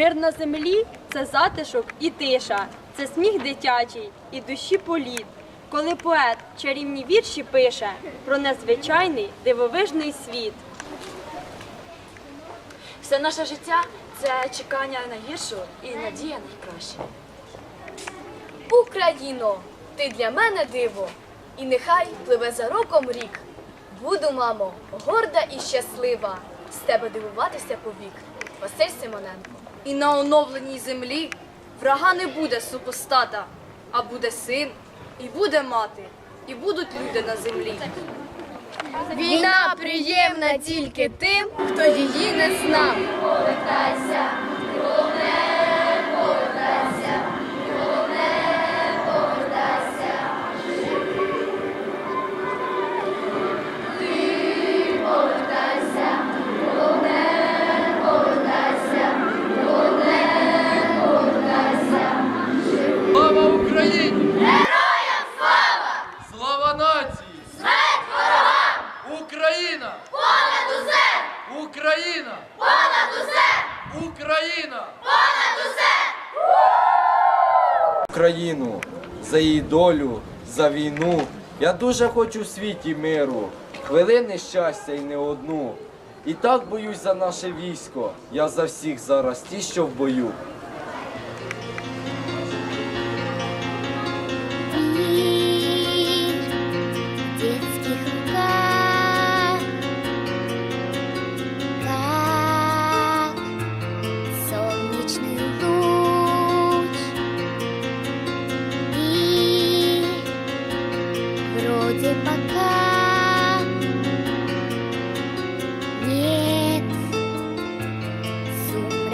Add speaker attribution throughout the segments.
Speaker 1: Мир на землі це затишок і тиша, це сміх дитячий і душі політ. Коли поет чарівні вірші пише про незвичайний дивовижний світ.
Speaker 2: Все наше життя це чекання на гіршу і надія на краще. Україно, ти для мене диво, і нехай пливе за роком рік. Буду, мамо, горда і щаслива, з тебе дивуватися повік. Василь Симоненко.
Speaker 3: І на оновленій землі врага не буде супостата, а буде син, і буде мати, і будуть люди на землі.
Speaker 4: Війна приємна тільки тим, хто її не знав.
Speaker 5: Слава Україна! Понад усе! Україна!
Speaker 6: Україну, за її долю, за війну. Я дуже хочу в світі миру, хвилини щастя й не одну. І так боюсь за наше військо. Я за всіх зараз ті, що в бою.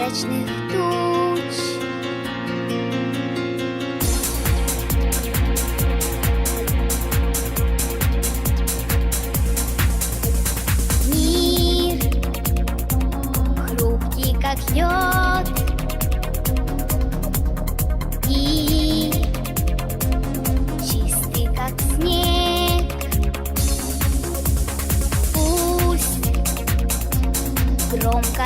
Speaker 7: Сумрачных туч. Мир хрупкий, как лед, и чистый, как снег. Пусть громко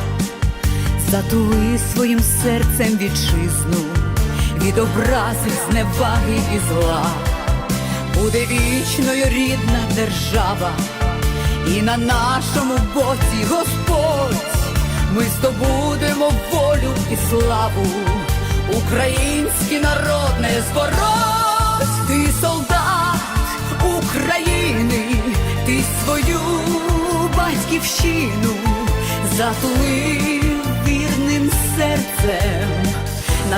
Speaker 8: затули своїм серцем вітчизну. Від образи, зневаги і зла, буде вічною рідна держава, і на нашому боці Господь. Ми здобудемо волю і славу, український народ не збороть, ти солдат України, ти свою батьківщину затулив